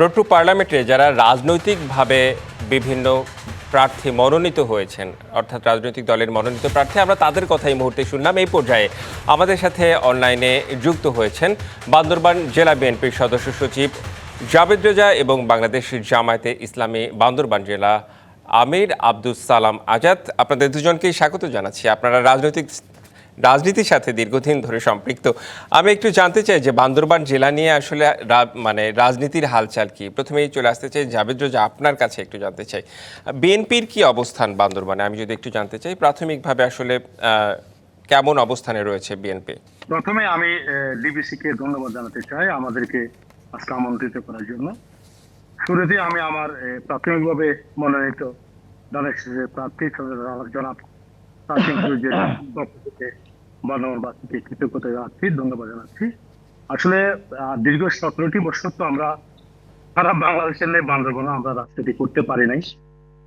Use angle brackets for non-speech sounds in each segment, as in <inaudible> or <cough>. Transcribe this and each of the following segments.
Road two পার্লামেন্টে যারা রাজনৈতিকভাবে বিভিন্ন প্রার্থী মনোনীত হয়েছেন, অর্থাৎ রাজনৈতিক দলের মনোনীত প্রার্থী, আমরা তাদের কথা এই মুহূর্তে শুনলাম। এই পর্যায়ে আমাদের সাথে অনলাইনে যুক্ত হয়েছেন বান্দরবান জেলা বিএনপির সদস্য সচিব জাভেদ রেজা এবং বাংলাদেশ জামায়াতে ইসলামী বান্দরবান জেলা আমির আব্দুস সালাম আজাদ। আপনাদের দুজনকেই স্বাগত জানাচ্ছি। আপনারা রাজনৈতিক রাজনীতির সাথে দীর্ঘদিন ধরে সম্পৃক্ত। আমি একটু জানতে চাই যে বান্দরবান জেলা নিয়ে আসলে মানে রাজনীতির হালচাল কি? প্রথমেই চলে আসতে চাই জাভেদ রোজা, আপনার কাছে একটু জানতে চাই। বিএনপির কি অবস্থান বান্দরবানে? আমি যদি একটু জানতে চাই, প্রাথমিকভাবে আসলে কেমন অবস্থানে রয়েছে বিএনপি? প্রথমে আমি ডিবিসি কে ধন্যবাদ জানাতে চাই আমাদেরকে আজকে আমন্ত্রিত করার জন্য। শুরুতে আমি আমার প্রাথমিকভাবে মনোনীত দলের প্রার্থী জনাব থেকে কৃতজ্ঞতা জানাচ্ছি ধন্যবাদ জানাচ্ছি। আসলে দীর্ঘ সতেরোটি বছর তো আমরা সারা বাংলাদেশের নেই বান্দরবনে আমরা রাজনীতি করতে পারি নাই।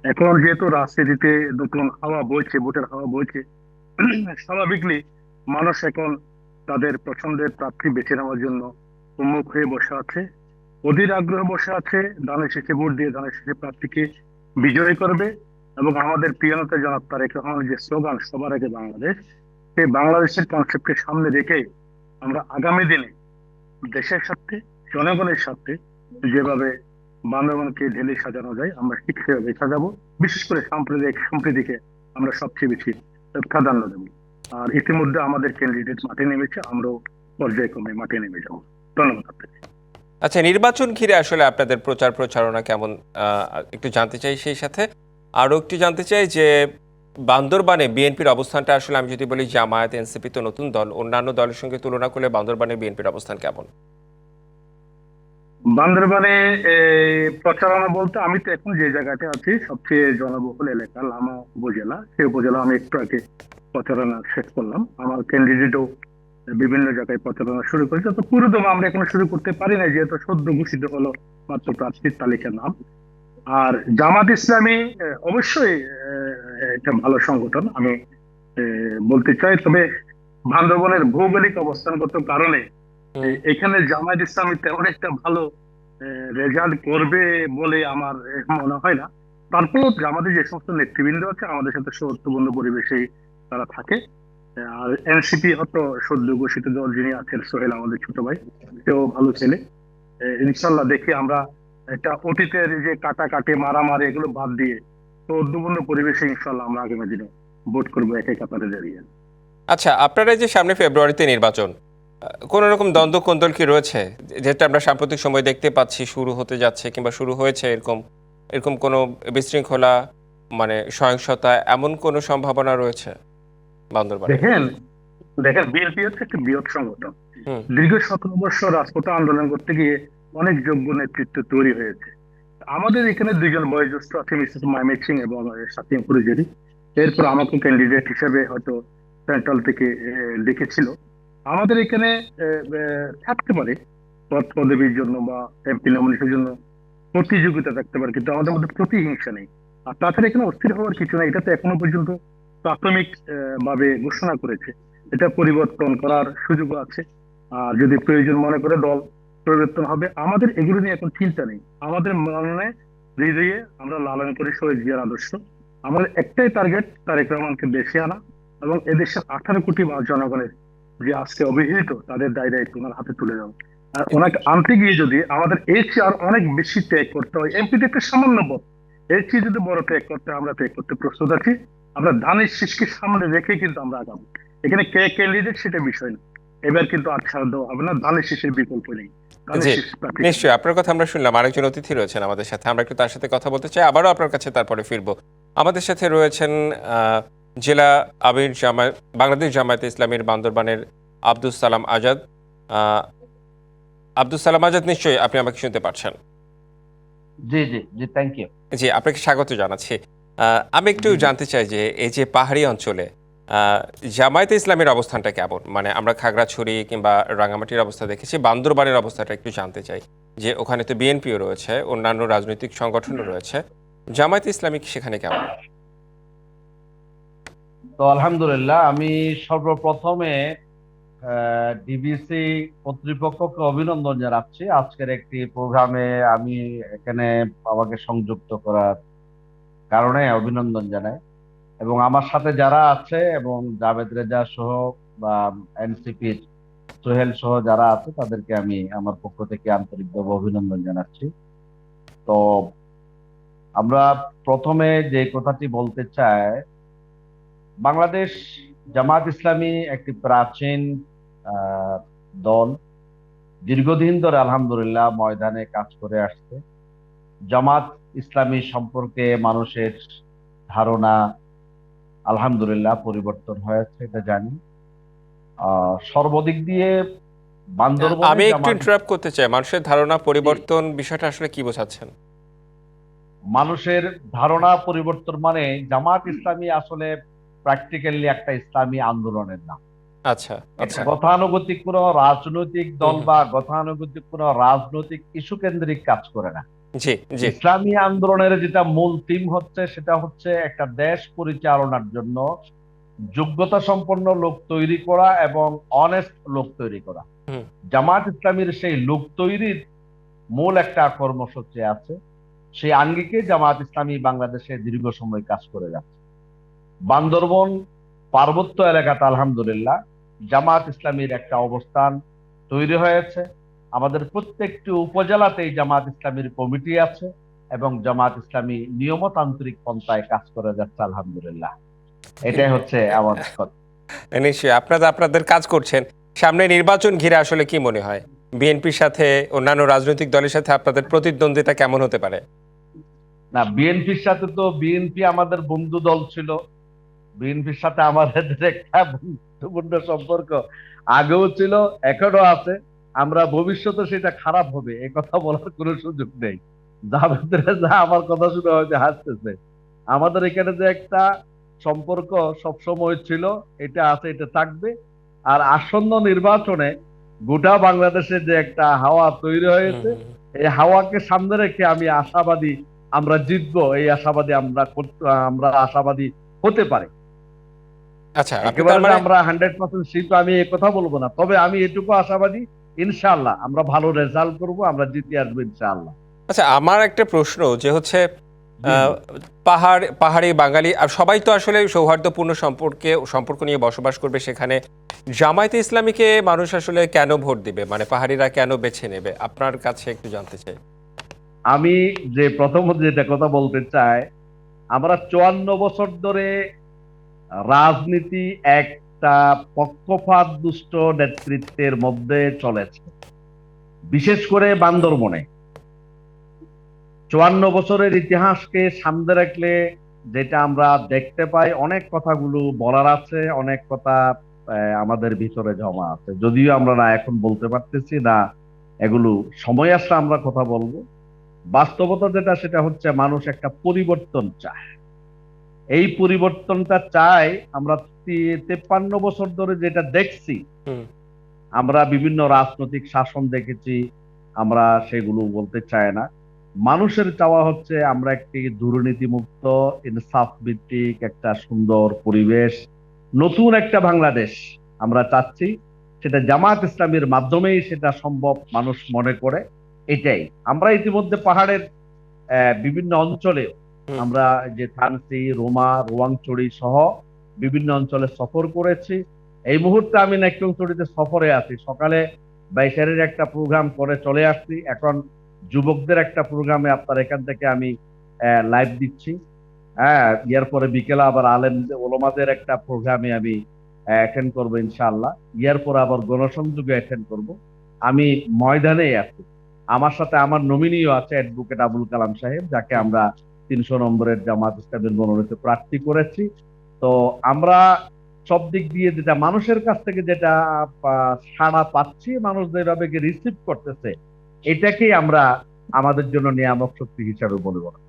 এখন যেহেতু রাজনীতিতে নতুন হাওয়া বইছে, ভোটের হাওয়া বইছে স্বাভাবিকলি মানুষ এখন তাদের পছন্দের প্রার্থী বেছে নেওয়ার জন্য উন্মুখ হয়ে বসে আছে। অধীর আগ্রহ বসে আছে দানের শেষে ভোট দিয়ে দানের শেষে প্রার্থীকে বিজয়ী করবে এবং আমাদের প্রিয় নেতা জনাব যে স্লোগান, সবার আগে বাংলাদেশ সেই বাংলাদেশের কনসেপ্টকে সামনে রেখে আমরা আগামী দিনে দেশের সাথে জনগণের সাথে যেভাবে বান্দরবানকে ঢেলে সাজানো যায়, আমরা ঠিক সেভাবে সাজাবো। বিশেষ করে সাম্প্রদায়িক, সম্প্রীতিকে আমরা সবচেয়ে বেশি প্রাধান্য দেবো। আর ইতিমধ্যে আমাদের ক্যান্ডিডেট মাঠে নেমেছে, আমরাও পর্যায়ক্রমে মাঠে নেমে যাব। ধন্যবাদ আপনাকে। আচ্ছা নির্বাচন ঘিরে আসলে আপনাদের প্রচার প্রচারণা কেমন একটু জানতে চাই সেই সাথে। আরও একটু জানতে চাই যে বান্দরবানে বিএনপির অবস্থানটা আসলে আমি যদি বলি জামায়াত, এনসিপি তো নতুন দল, অন্যান্য দলের সঙ্গে তুলনা করলে বান্দরবানে বিএনপির অবস্থান কেমন? বান্দরবানে প্রচারণা বলতে আমি তো এখন যে জায়গাতে আছি, সবচেয়ে জনবহুল এলাকা লামা উপজেলা। সেই উপজেলা আমি একটু আগে প্রচারণা শেষ করলাম। আমার ক্যান্ডিডেটও বিভিন্ন জায়গায় প্রচারণা শুরু করেছে। তো পুরোদমে আমরা এখনও শুরু করতে পারি না যেহেতু সদ্য ঘোষিত হলো মাত্র প্রার্থীর তালিকার নাম। আর জামাত ইসলামী অবশ্যই একটা ভালো সংগঠন। আমি বলতে চাই তবে বান্দরবনের ভৌগোলিক অবস্থানগত কারণে এখানে জামায়াত ইসলামী তেমন একটা ভালো রেজাল্ট করবে বলে আমার মনে হয় না। তারপর আমাদের যে সমস্ত নেতৃবৃন্দ আছে আমাদের সাথে সৌহার্দ্যপূর্ণ পরিবেশে তারা থাকে। আর এনসিপি হয়তো সদ্য ঘোষিত দল যিনি আছেন সোহেল আমাদের ছোট ভাই সেও ভালো ছেলে। ইনশাল্লাহ দেখি আমরা একটা অতীতের যে কাটাকাটি মারামারি এগুলো বাদ দিয়ে সৌহার্দ্যপূর্ণ পরিবেশে ইনশাল্লাহ আমরা আগামী দিনে ভোট করব একে কাতারে দাঁড়িয়ে আচ্ছা আপনারা যে সামনে ফেব্রুয়ারিতে নির্বাচন কোনো রকম দ্বন্দ্ব কোন্দল কি রয়েছে? যেটা আমরা সাম্প্রতিক সময় দেখতে পাচ্ছি শুরু হতে যাচ্ছে কিংবা শুরু হয়েছে এরকম এরকম কোনো বিশৃঙ্খলা মানে সহিংসতা এমন কোনো সম্ভাবনা রয়েছে বান্দরবানে? দেখেন দেখেন বিএনপি হচ্ছে একটা বৃহৎ সংগঠন। দীর্ঘ সতেরো বছর রাজপথে আন্দোলন করতে গিয়ে অনেক যোগ্য নেতৃত্ব তৈরি হয়েছে। আমাদের এখানে দুইজন বয়োজ্যেষ্ঠ আছে মিসেস মাইমেক সিং এবং সাকিম পুরুজেরি। এরপর আমাকে ক্যান্ডিডেট হিসেবে হয়তো সেন্ট্রাল থেকে ডেকেছিল। আমাদের এখানে থাকতে পারে পদ, পদবীর জন্য বা এমপি নমিনেশনের জন্য প্রতিযোগিতা থাকতে পারে, কিন্তু আমাদের মধ্যে প্রতিহিংসা নেই। আর তাছাড়া এখানে অস্থির হওয়ার কিছু নেই। এটা তো এখনও পর্যন্ত প্রাথমিক ভাবে ঘোষণা করেছে। এটা পরিবর্তন করার সুযোগ আছে। আর যদি প্রয়োজন মনে করে দল পরিবর্তন হবে। আমাদের এগুলো নিয়ে এখন চিন্তা নেই। আমাদের মনে হৃদয়ে আমরা লালন করি শহীদ জিয়ার আদর্শ। আমাদের একটাই টার্গেট তারেক রহমানকে দেশে আনা এবং এদেশের আঠারো কোটি জনগণের যে আজকে অবহেলিত, তাদের দায় দায়িত্ব ওনার হাতে তুলে দেওয়া। আর ওনাকে আনতে গিয়ে যদি আমাদের এর চেয়ে আর অনেক বেশি ত্যাগ করতে হয়, এমপিতে একটা সামান্য পথ এর চেয়ে যদি বড় ত্যাগ করতে আমরা ত্যাগ করতে প্রস্তুত আছি। আমরা ধানের শীষকে সামনে রেখে কিন্তু আমরা আগাবো। এখানে কে ক্যান্ডিডেট সেটা বিষয় না। এবার কিন্তু আর ছাড় দেওয়া হবে না। ধানের শীষের বিকল্প নেই। জি, নিশ্চয়ই আপনার কথা আমরা শুনলাম আরেকজন অতিথি রয়েছেন আমাদের সাথে আমরা একটু তার সাথে কথা বলতে চাই আবারও আপনার কাছে তারপরে ফিরবো। আমাদের সাথে রয়েছেন আহ, জেলা আমির জামা বাংলাদেশ জামায়াতে ইসলামীর বান্দরবানের আব্দুল সালাম আজাদ। আহ, আব্দুল সালাম আজাদ নিশ্চয়ই আপনি আমাকে শুনতে পারছেন জি জি জি থ্যাংক ইউ জি আপনাকে স্বাগত জানাচ্ছি। আহ, আমি একটু জানতে চাই যে এই যে পাহাড়ি অঞ্চলে জামায়াতে ইসলামের অবস্থানটা কেমন? মানে আমরা খাগড়াছড়ি কিংবা রাঙামাটির অবস্থা দেখেছি, বান্দরবানের অবস্থাটা একটু জানতে চাই, যে ওখানে তো বিএনপিও রয়েছে, অন্যান্য রাজনৈতিক সংগঠনও রয়েছে। জামায়াতে ইসলামী সেখানে কেমন? তো আলহামদুলিল্লাহ, আমি সর্বপ্রথমে ডিবিসি কর্তৃপক্ষকে অভিনন্দন জানাচ্ছি। আজকের একটি প্রোগ্রামে আমি এখানে আমাকে সংযুক্ত করার কারণে অভিনন্দন জানাই। এবং আমার সাথে যারা আছে এবং জাভেদ রেজা সহ বা এনসিপির সোহেল সহ যারা আছে, তাদেরকে আমি আমার পক্ষ থেকে আন্তরিকভাবে অভিনন্দন জানাচ্ছি। তো আমরা প্রথমে যে কথাটি বলতে চাই, বাংলাদেশ জামাত ইসলামী একটি প্রাচীন দল। দীর্ঘদিন ধরে আলহামদুলিল্লাহ ময়দানে কাজ করে আসছে। জামাত ইসলামী সম্পর্কে মানুষের ধারণা আলহামদুলিল্লাহ পরিবর্তন হয়েছে এটা জানি। সর্বদিক দিয়ে বান্দরবনে আমি একটু ইন্টারাপ্ট করতে চাই মানুষের ধারণা পরিবর্তন বিষয়টা আসলে কি বোঝাচ্ছেন? মানুষের ধারণা পরিবর্তন মানে জামাত ইসলামী আসলে প্র্যাকটিক্যালি একটা ইসলামী আন্দোলনের নাম। আচ্ছা আচ্ছা। গতানুগতিক কোন রাজনৈতিক দল বা গতানুগতিক কোন রাজনৈতিক ইস্যু কেন্দ্রিক কাজ করে না। ইসলামী আন্দোলনের যেটা মূল থিম হচ্ছে সেটা হচ্ছে একটা দেশ পরিচালনার জন্য যোগ্যতা সম্পন্ন লোক তৈরি করা এবং অনেস্ট লোক তৈরি করা। জামাত ইসলামীর সেই লোক তৈরির মূল একটা কর্মসূচি আছে। সেই আঙ্গিকে জামাত ইসলামী বাংলাদেশে দীর্ঘ সময় কাজ করে যাচ্ছে। বান্দরবন পার্বত্য এলাকাতে আলহামদুলিল্লাহ জামাত ইসলামীর একটা অবস্থান তৈরি হয়েছে। আমাদের প্রত্যেকটি উপজেলাতেই জামাত ইসলামীর কমিটি আছে এবং জামাত ইসলামী নিয়মতান্ত্রিক পন্থায় কাজ করে যাচ্ছে আলহামদুলিল্লাহ। এটাই হচ্ছে আমার কথা। নিশ্চয়ই আপনারা আপনাদের কাজ করছেন। সামনে নির্বাচন ঘিরে আসলে কি মনে হয়? বিএনপির সাথে অন্যান্য রাজনৈতিক দলের সাথে আপনাদের প্রতিদ্বন্দ্বিতা কেমন হতে পারে? না বিএনপির সাথে তো বিএনপি আমাদের বন্ধু দল ছিল। বিএনপির সাথে আমাদের একটা বন্ধুপূর্ণ সম্পর্ক আগেও ছিল এখনও আছে। আমরা ভবিষ্যতে সেটা খারাপ হবে এ কথা বলার কোনো সুযোগ নেই। জাভেদ রেজা আমার কথা শুনে হয়তো হাসতেছে। আমাদের এখানে যে একটা সম্পর্ক সবসময় ছিল এটা আছে এটা থাকবে। আর আসন্ন নির্বাচনে গোটা বাংলাদেশে যে একটা হাওয়া তৈরি হয়েছে এই হাওয়াকে সামনে রেখে আমি আশাবাদী আমরা জিতবো এই আশাবাদী আমরা করতে- আমরা আশাবাদী হতে পারে। আচ্ছা যে মানে আমরা হান্ড্রেড পার্সেন্ট শিল্প আমি এই কথা বলব না। তবে আমি এটুকু আশাবাদী ইনশাআল্লাহ আমরা ভালো রেজাল্ট করব আমরা জিতে আসব ইনশাআল্লাহ। আচ্ছা আমার একটা প্রশ্ন যে হচ্ছে পাহাড় পাহাড়ি বাঙালি আর সবাই তো আসলে সৌহার্দ্যপূর্ণ সম্পর্কে সম্পর্ক নিয়ে বসবাস করবে সেখানে। জামায়াতে ইসলামীকে মানুষ আসলে কেন ভোট দিবে? মানে পাহাড়িরা কেন বেছে নেবে? আপনার কাছে একটু জানতে চাই। আমি যে প্রথমত যেটা কথা বলতে চাই আমরা চুয়ান্ন বছর ধরে রাজনীতি একটা পক্ষপাত দুষ্ট নেতৃত্বের মধ্যে চলেছে। বিশেষ করে বান্দরবনে। চুয়ান্ন বছরের ইতিহাসকে সামনে রাখলে যেটা আমরা দেখতে পাই, অনেক কথাগুলো বলার আছে, অনেক কথা আমাদের ভিতরে জমা আছে। যদিও আমরা না এখন বলতে পারতেছি, না এগুলো সময় আসলে আমরা কথা বলব। বাস্তবতা যেটা, সেটা হচ্ছে মানুষ একটা পরিবর্তন চায়। এই পরিবর্তনটা চাই আমরা তেপ্পান্ন বছর ধরে যেটা দেখছি আমরা বিভিন্ন রাজনৈতিক শাসন দেখেছি আমরা সেগুলো বলতে চাই না। মানুষের চাওয়া হচ্ছে আমরা একটি দুর্নীতিমুক্ত ইনসাফ ভিত্তিক একটা সুন্দর পরিবেশ নতুন একটা বাংলাদেশ আমরা চাচ্ছি। সেটা জামাত ইসলামের মাধ্যমেই সেটা সম্ভব মানুষ মনে করে এটাই। আমরা ইতিমধ্যে পাহাড়ের আহ, বিভিন্ন অঞ্চলে। আমরা যে থানসি রোমা, রোয়াংচড়ি সহ বিভিন্ন অঞ্চলে সফর করেছি। এই মুহূর্তে আমি নাইক্যংচড়িতে সফরে আছি। সকালে বাইশারের একটা প্রোগ্রাম করে চলে আসছি। এখন যুবকদের একটা প্রোগ্রামে আপনার এখান থেকে আমি লাইভ দিচ্ছি। হ্যাঁ পরে বিকেলে আবার আলেম, ওলমাদের একটা প্রোগ্রামে আমি অ্যাটেন্ড করব ইনশাআল্লাহ। ইয়ার পরে আবার গণসংযোগে অ্যাটেন্ড করব। আমি ময়দানেই আছি। আমার সাথে আমার নমিনিও আছে অ্যাডভোকেট আবুল কালাম সাহেব, যাকে আমরা তিনশো নম্বরের জামাত ইসলামের মনোনীত প্রার্থী করেছি। তো আমরা সব দিক দিয়ে যেটা মানুষের কাছ থেকে যেটা সাড়া পাচ্ছি মানুষ যেভাবে রিসিভ করতেছে এটাকেই আমরা আমাদের জন্য নিয়ামক শক্তি হিসাবে বলব না।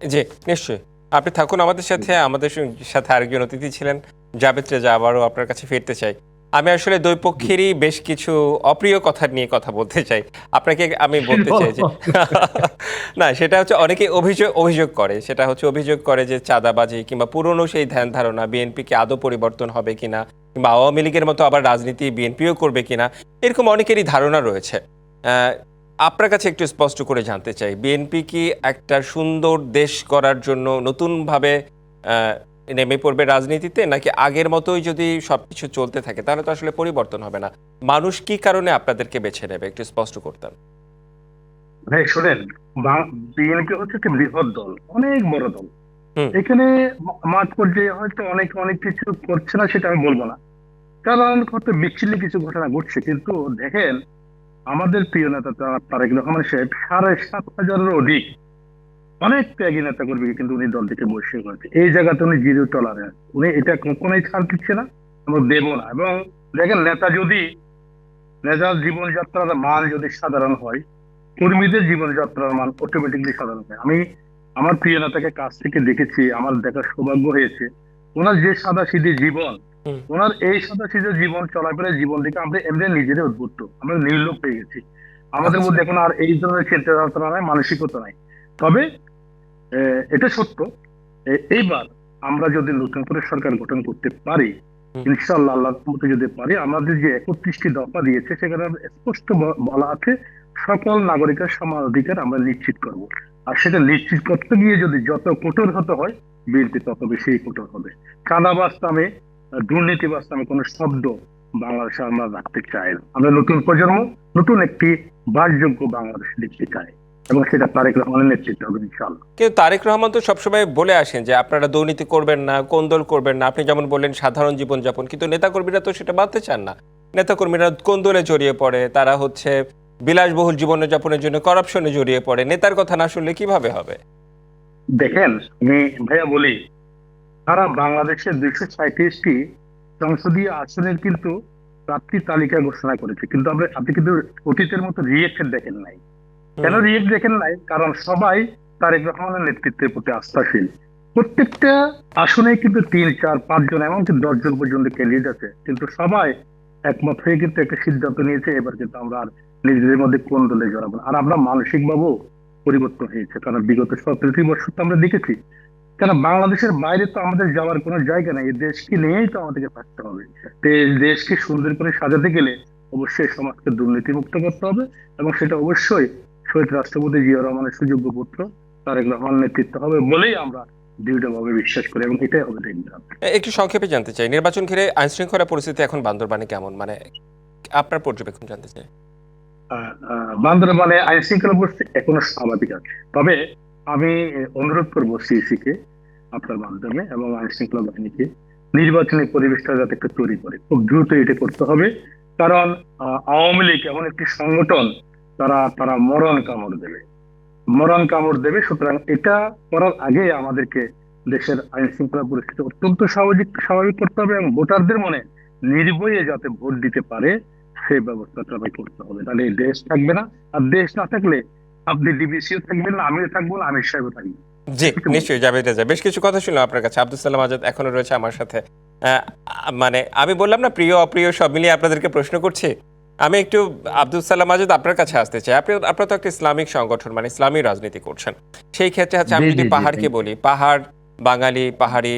জি নিশ্চয়ই। আপনি থাকুন আমাদের সাথে আমাদের সাথে আরেকজন অতিথি ছিলেন। জাভেদ রেজা আবারও আপনার কাছে ফিরতে চাই। আমি আসলে দুই পক্ষেরই বেশ কিছু অপ্রিয় কথা নিয়ে কথা বলতে চাই। আপনাকে আমি <laughs> বলতে চাই যে <laughs> না সেটা হচ্ছে অনেকে অভিযোগ অভিযোগ করে। সেটা হচ্ছে অভিযোগ করে যে চাঁদাবাজি কিংবা পুরনো সেই ধ্যান ধারণা বিএনপি কি আদৌ পরিবর্তন হবে কিনা কিংবা আওয়ামী লীগের মতো আবার রাজনীতি বিএনপিও করবে কিনা এরকম অনেকেরই ধারণা রয়েছে। আপনার কাছে একটু স্পষ্ট করে জানতে চাই বিএনপি কি একটা সুন্দর দেশ করার জন্য নতুনভাবে নেমে পড়বে রাজনীতিতে নাকি আগের মতোই যদি সবকিছু চলতে থাকে তাহলে তো আসলে পরিবর্তন হবে না। মানুষ কি কারণে আপনাদেরকে বেছে নেবে? একটু স্পষ্ট করতেন। ভাই শোনেন বিএনপি হচ্ছে একটি বৃহৎ দল অনেক বড় দল। এখানে মাঠ পর্যায়ে হয়তো অনেক অনেক কিছু করছে না সেটা আমি বলব না। কারণ হয়তো বিচ্ছিন্ন কিছু ঘটনা ঘটছে কিন্তু দেখেন আমাদের প্রিয় নেতা তারেক রহমান সাহেব সাড়ে সাত হাজারের অধিক অনেক ত্যাগী নেতা কর্মী কিন্তু উনি দল থেকে বসে করেছে এই জায়গাতে উনি জিরো টলারেন্স উনি এটা কখনোই ছাড় দিচ্ছে না আমরা দেবো না। এবং দেখেন নেতা যদি নেতার জীবনযাত্রার মান যদি সাধারণ হয় কর্মীদের জীবনযাত্রার মান অটোমেটিকলি সাধারণ হয়। আমি আমার প্রিয় নেতাকে কাছ থেকে দেখেছি আমার দেখার সৌভাগ্য হয়েছে। ওনার যে সাদা সিধি জীবন। ওনার এই সাদা সিধে জীবন চলাফেরার জীবন থেকে আমরা এমনি নিজেদের উদ্বুদ্ধ। আমরা নির্লোভ পেয়ে গেছি। আমাদের আচ্ছা। মধ্যে এখন আর এই ধরনের চিন্তাধারা নাই মানসিকতা নাই। তবে এটা সত্য। এইবার আমরা যদি নতুন করে সরকার গঠন করতে পারি আল্লাহর মতো যদি পারি আমাদের যে একত্রিশটি দফা দিয়েছে সেখানে স্পষ্ট বলা আছে সকল নাগরিকের সমান অধিকার আমরা নিশ্চিত করব। আর সেটা নিশ্চিত করতে গিয়ে যদি যত কঠোর হতে হয় বিএনপি তত বেশি কঠোর হবে। চাঁদাবাজ নামে নামে কোনো শব্দ বাংলাদেশে আমরা রাখতে চাই না। আমরা নতুন প্রজন্ম নতুন একটি বাসযোগ্য বাংলাদেশ দেখতে চাই। এবং সেটা তারেক রহমানের নেতৃত্বে হবে ইনশাআল্লাহ। কিন্তু তারেক রহমান তো সবসময় বলে আসেন যে আপনারা দুর্নীতি করবেন না কোন্দল করবেন না। আপনি যেমন বললেন সাধারণ জীবনযাপন। কিন্তু নেতাকর্মীরা তো সেটা মানতে চান না। নেতাকর্মীরা কোন্দলে জড়িয়ে পড়ে? তারা হচ্ছে বিলাসবহুল জীবনযাপনের জন্য করাপশনে জড়িয়ে পড়ে। নেতার কথা না শুনলে কীভাবে হবে? দেখেন আমি ভাইয়া বলি সারা বাংলাদেশের দুইশো সাঁত্রিশটি সংসদীয় আসনের কিন্তু প্রার্থী তালিকা ঘোষণা করেছে। কিন্তু আমরা আপনি কিন্তু অতীতের মতো রিয়েকশন দেখেন নাই। কেন রিয়েক্ট দেখেন নাই? কারণ সবাই তারেক রহমানের নেতৃত্বের প্রতি আস্থাশীল। প্রত্যেকটা আসনে কিন্তু তিন চার পাঁচজন এমনকি দশজন পর্যন্ত ক্যান্ডিডেট আছে। কিন্তু সবাই একমত হয়ে কিন্তু একটা সিদ্ধান্ত নিয়েছে এবার কিন্তু আমরা আর নিজেদের মধ্যে কোন দলে জড়াবো আর আমরা মানসিক ভাবেও পরিবর্তন হয়েছে কারণ বিগত সতেরোটি বছর তো আমরা দেখেছি। কেন বাংলাদেশের বাইরে তো আমাদের যাওয়ার কোনো জায়গা নেই এই দেশকে নিয়েই তো আমাদেরকে থাকতে হবে। দেশকে সুন্দর করে সাজাতে গেলে অবশ্যই সমাজকে দুর্নীতি মুক্ত করতে হবে এবং সেটা অবশ্যই শহীদ রাষ্ট্রপতি জিয়া রহমানের সুযোগ্য পুত্র তারেক রহমান নেতৃত্ব হবে বলেই আমরা দৃঢ়ভাবে বিশ্বাস করি এবং এটাই হবে একটু সংক্ষেপে জানতে চাই নির্বাচন ঘিরে আইন শৃঙ্খলা পরিস্থিতি এখন বান্দরবানে কেমন? মানে আপনার পর্যবেক্ষণ জানতে চাই। বান্দরবানে আইন শৃঙ্খলা পরিস্থিতি এখনও স্বাভাবিক আছে। তবে আমি অনুরোধ করব সিইসি কে আপনার মাধ্যমে এবং আইন শৃঙ্খলা বাহিনীকে নির্বাচনী পরিবেশটা যাতে একটু তৈরি করে। খুব দ্রুত এটা করতে হবে। কারণ আওয়ামী লীগ এমন একটি সংগঠন তারা তারা মরণ কামড় দেবে। মরণ কামড় দেবে সুতরাং এটা করার আগে আমাদেরকে দেশের আইন শৃঙ্খলা পরিস্থিতি অত্যন্ত স্বাভাবিক স্বাভাবিক করতে হবে এবং ভোটারদের মনে নির্ভয়ে যাতে ভোট দিতে পারে সেই ব্যবস্থাটা আমাকে করতে হবে। তাহলে দেশ থাকবে না। আর দেশ না থাকলে আপনি ডিবিসিও থাকবেন না আমিও থাকব না আমির সাহেবও থাকবেন জি নিশ্চয়ই জাভেদ রেজা বেশ কিছু কথা শুনলাম আপনার কাছে। আব্দুল সালাম আজাদ এখনও রয়েছে আমার সাথে। মানে আমি বললাম না প্রিয় অপ্রিয় সব মিলিয়ে আপনাদেরকে প্রশ্ন করছি। আমি একটু আব্দুল সালাম আজাদ আপনার কাছে আসতে চাই। আপনি আপনারা তো একটা ইসলামিক সংগঠন মানে ইসলামী রাজনীতি করছেন। সেই ক্ষেত্রে হচ্ছে আমি যদি পাহাড়কে বলি পাহাড় বাঙালি পাহাড়ি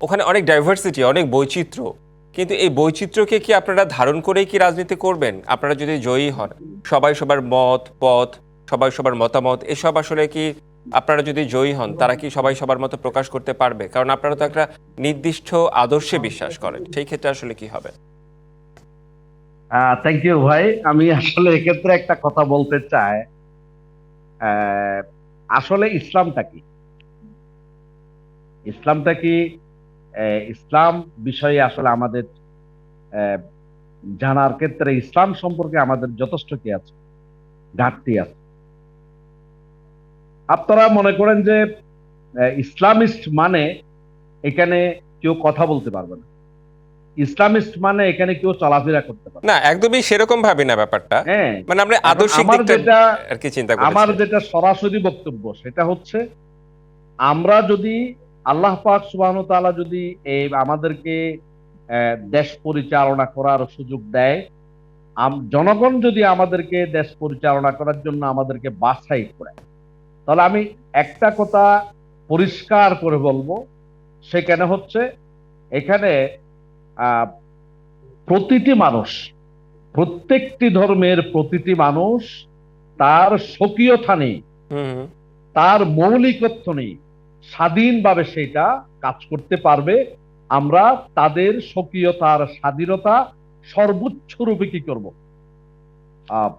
ওখানে অনেক ডাইভার্সিটি অনেক বৈচিত্র্য। কিন্তু এই বৈচিত্র্যকে কি আপনারা ধারণ করেই কি রাজনীতি করবেন? আপনারা যদি জয়ী হন সবাই সবার মত পথ সবাই সবার মতামত এসব আসলে কি আপনারা যদি জয়ী হন তারা কি সবাই সবার মতো প্রকাশ করতে পারবে? কারণ আপনারা তো একটা নির্দিষ্ট আদর্শে বিশ্বাস করেন। সেই ক্ষেত্রে আসলে কি হবে? থ্যাংক ইউ ভাই। আমি আসলে এক্ষেত্রে একটা কথা বলতে চাই। আসলে ইসলামটা কি? ইসলামটা কি? ইসলাম বিষয়ে আসলে আমাদের জানার ক্ষেত্রে ইসলাম সম্পর্কে আমাদের যথেষ্ট কি আছে? ঘাটতি আছে। আপনারা মনে করেন যে ইসলামিস্ট মানে এখানে কেউ কথা বলতে পারবে না। ইসলামিস্ট মানে এখানে কেউ চলাফেরা করতে পারে। না। একদমই সেরকম ভাবি না ব্যাপারটা। হ্যাঁ। মানে আমরা আদর্শিক দিকটা আর কি চিন্তা আমার যেটা সরাসরি বক্তব্য সেটা হচ্ছে আমরা যদি আল্লাহ পাক সুবাহ তাআলা যদি এই আমাদেরকে দেশ পরিচালনা করার সুযোগ দেয় জনগণ যদি আমাদেরকে দেশ পরিচালনা করার জন্য আমাদেরকে বাছাই করে তাহলে আমি একটা কথা পরিষ্কার করে বলব সেখানে হচ্ছে এখানে প্রতিটি মানুষ প্রত্যেকটি ধর্মের প্রতিটি মানুষ তার স্বকীয়তা নেই তার মৌলিকত্ব নেই। স্বাধীনভাবে সেটা কাজ করতে পারবে। আমরা তাদের স্বকীয়তার স্বাধীনতা সর্বোচ্চ রূপে কি করব? আহ,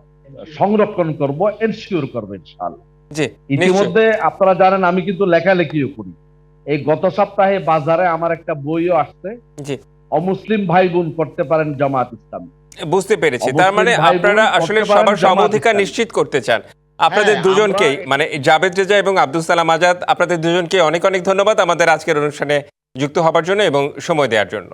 সংরক্ষণ করব এনশিওর করব ইনশাআল্লাহ। ইতিমধ্যে আপনারা জানেন আমি কিন্তু লেখালেখিও করি। এই গত সপ্তাহে বাজারে আমার একটা বইও আসছে। অমুসলিম ভাই বোন করতে পারেন জামাত ইসলাম। বুঝতে পেরেছি। তার মানে আপনারা আসলে সবার সমাধিকার নিশ্চিত করতে চান। আপনাদের হ্যাঁ, দুজনকেই মানে জাবেদ রেজা এবং আব্দুল সালাম আজাদ আপনাদের দুজনকে অনেক অনেক ধন্যবাদ আমাদের আজকের অনুষ্ঠানে যুক্ত হবার জন্য এবং সময় দেওয়ার জন্য।